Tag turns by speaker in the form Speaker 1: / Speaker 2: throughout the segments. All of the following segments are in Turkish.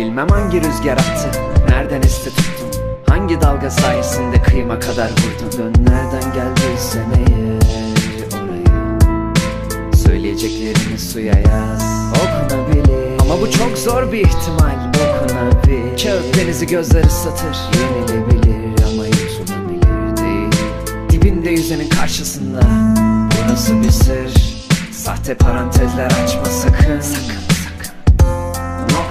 Speaker 1: Bilmem hangi rüzgar attı Nereden esti tuttun Hangi dalga sayesinde kıyma kadar vurdun Dön nereden geldiysen eğer oraya. Söyleyeceklerini suya yaz. Okunabilir. Ama bu çok zor bir ihtimal. Okunabilir. Kağıt denizi gözler ıslatır Yenilebilir ama yutulabilir değil. Dibinde yüzenin karşısında. Burası bir sır. Sahte parantezler açma Sakın. Sakın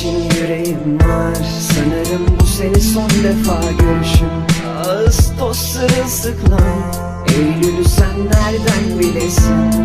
Speaker 1: için yüreğim var. Sanırım bu seni son defa görüşüm Ağız toz sırılsıklam Eylül'ü sen nereden bilesin?